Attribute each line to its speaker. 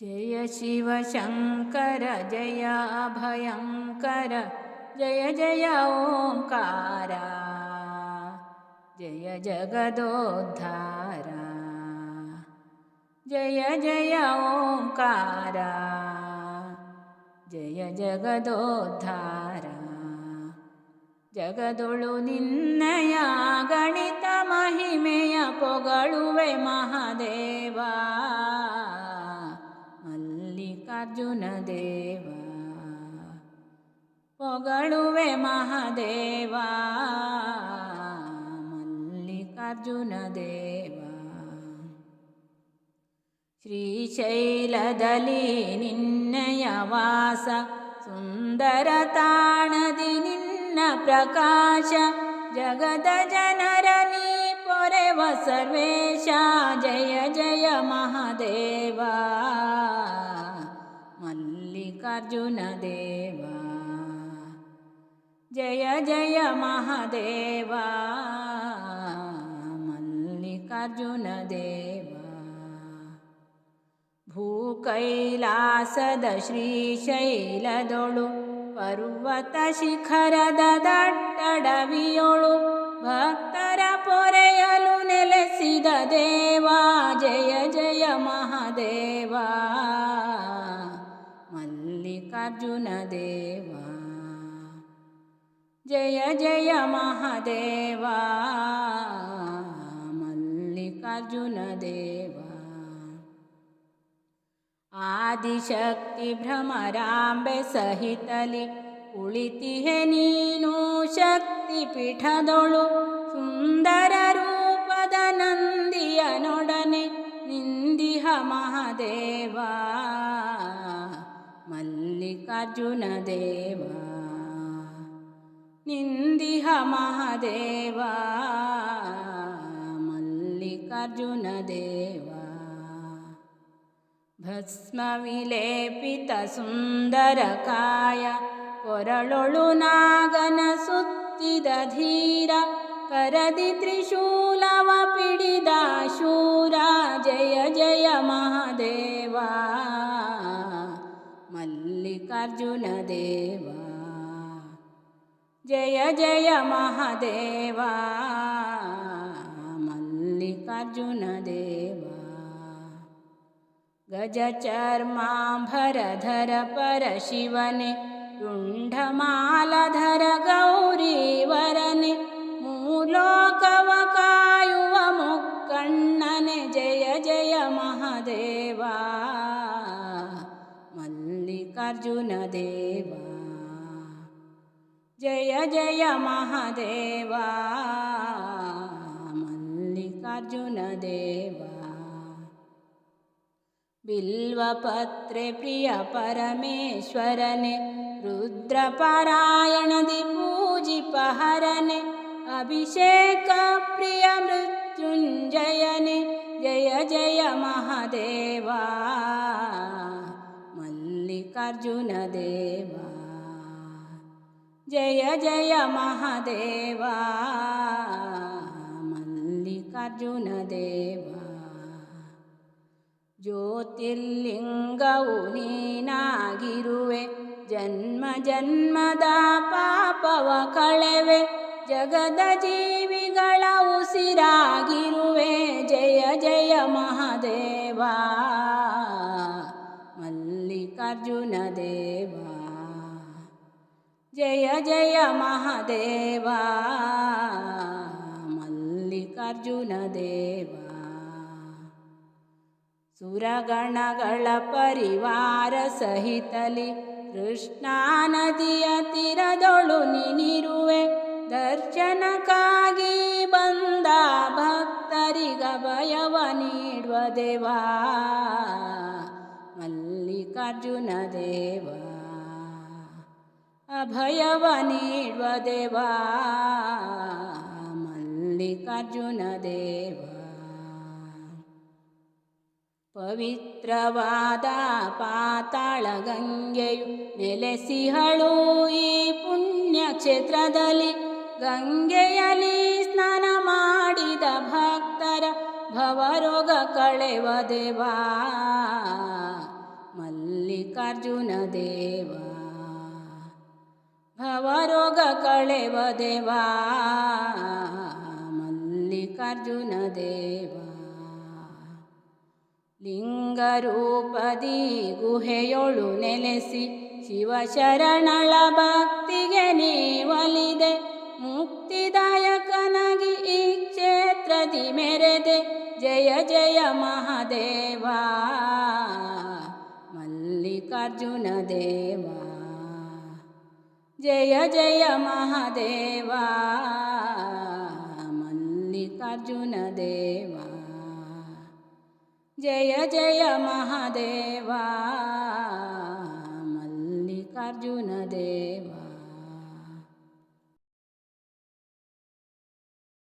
Speaker 1: जय शिव शङ्कर जय अभयङ्कर जय जय ओङ्कार जय जगदोद्धार जय जय ओङ्कार जय जगदोद्धार जगदोद्धारा जगदोळुनिन्दया गणितमहिमय पोगळु पोगळुवे महादेवा ಮಲ್ಲಿಕಾರ್ಜುನ ದೇವ ಪೊಗಳುವೆ ಮಹಾದೇವ ಮಲ್ಲಿಕಾರ್ಜುನ ದೇವ ಶ್ರೀಶೈಲದಲ್ಲಿ ನಿನ್ನಯ ವಾಸ ಸುಂದರ ತಾಣದಿ ನಿನ್ನ ಪ್ರಕಾಶ ಜಗದ ಜನರ ನೀ ಪೊರೆವ ಸರ್ವೇಶ ಜಯ ಜಯ ಮಹಾದೇವ अर्जुनदेवा जय जय महादेवा मल्लिकार्जुनदेवा भूकैलासद श्रीशैलदोळु पर्वत शिखर भक्तर पोरयलु नेलसिदेव जय जय महादेवा ಜಯ ಜಯ ಮಹಾದೇವ ಮಲ್ಲಿಕಾರ್ಜುನ ದೇವ ಜಯ ಜಯ ಮಹಾದೇವ ಮಲ್ಲಿಕಾರ್ಜುನ ದೇವ ಆದಿಶಕ್ತಿ ಭ್ರಮರಾಂಬೆ ಸಹಿತಲಿ ಕುಳಿತಿಹೆ ನೀನು ಶಕ್ತಿ ಪೀಠದೊಳು ಸುಂದರ ರೂಪದ ನಂದಿಯನೊಡನೆ ನಿಂದಿಹ ಮಹಾದೇವ मल्लिकार्जुनदेवा। निन्दिह महादेवा। मल्लिकार्जुनदेवा। भस्मविलेपितसुन्दरकाय कोरलोळु नागनसुत्तिदधीर करदि त्रिशूलव पीडिदाशूरा जय जय महादेवा। मल्लिकार्जुनदेवा जय जय महादेवा मल्लिकर्जुन देवा गज चर्मा भरधर मल्लिकार्जुनदेवा गजचर्माम्भरधर परशिवने रुण्ढमालधर गौरीवरने मूलोकवकायुव मुक्कण्णने जय जय महादेवा अर्जुनदेवा जय जय महादेवा मल्लिकार्जुनदेवा बिल्वपत्रे प्रियपरमेश्वरने परमेश्वरन् रुद्रपरायणदिपूजिपहरन् अभिषेकप्रियमृत्युञ्जयने जय जय महादेवा ಮಲ್ಲಿಕಾರ್ಜುನ ದೇವ. ಜಯ ಜಯ ಮಹಾದೇವ. ಮಲ್ಲಿಕಾರ್ಜುನ ದೇವ. ಜ್ಯೋತಿರ್ಲಿಂಗವು ನೀನಾಗಿರುವೆ. ಜನ್ಮ, ಜನ್ಮದ ಪಾಪವ ಕಳೆವೆ. ಜಗದ ಜೀವಿಗಳ ಉಸಿರಾಗಿರುವೆ. ಜಯ ಜಯ ಮಹಾದೇವ. ಮಲ್ಲಿಕಾರ್ಜುನ ದೇವ. ಜಯ ಜಯ ಮಹಾದೇವ. ಮಲ್ಲಿಕಾರ್ಜುನ ದೇವ. ಸುರಗಣಗಳ ಪರಿವಾರ ಸಹಿತಲಿ ಕೃಷ್ಣಾ ನದಿಯ ತೀರದೊಳು ನಿನಿರುವೆ ದರ್ಶನಕ್ಕಾಗಿ ಬಂದ ಭಕ್ತರಿಗ ಭಯವ ನೀಡುವ ದೇವಾ. ದೇವ, ಅಭಯವ ನೀಡುವ ದೇವಾ, ಮಲ್ಲಿಕಾರ್ಜುನ ದೇವ. ಪವಿತ್ರವಾದ ಪಾತಾಳ ಗಂಗೆಯು ನೆಲೆಸಿಹಳು ಈ ಪುಣ್ಯ ಕ್ಷೇತ್ರದಲ್ಲಿ ಗಂಗೆಯಲ್ಲಿ ಸ್ನಾನ ಮಾಡಿದ ಭಕ್ತರ ಭವರೋಗ ಕಳೆವ ದೇವಾ. ಮಲ್ಲಿಕಾರ್ಜುನ ದೇವ. ಭವರೋಗ ಕಳೆವ ದೇವಾ. ಮಲ್ಲಿಕಾರ್ಜುನ ದೇವ. ಲಿಂಗರೂಪದಿ ಗುಹೆಯೊಳು ನೆಲೆಸಿ ಶಿವಶರಣಳ ಭಕ್ತಿಗೆ ನೀವಲಿದೆ. ಮುಕ್ತಿದಾಯಕನಾಗಿ ಈ ಕ್ಷೇತ್ರದಿ ಮೆರೆದೆ. ಜಯ ಜಯ ಮಹಾದೇವ. अर्जुन देवा जय जय महादेवा मल्लिकार्जुन देवा जय जय महादेवा मल्लिकार्जुन देवा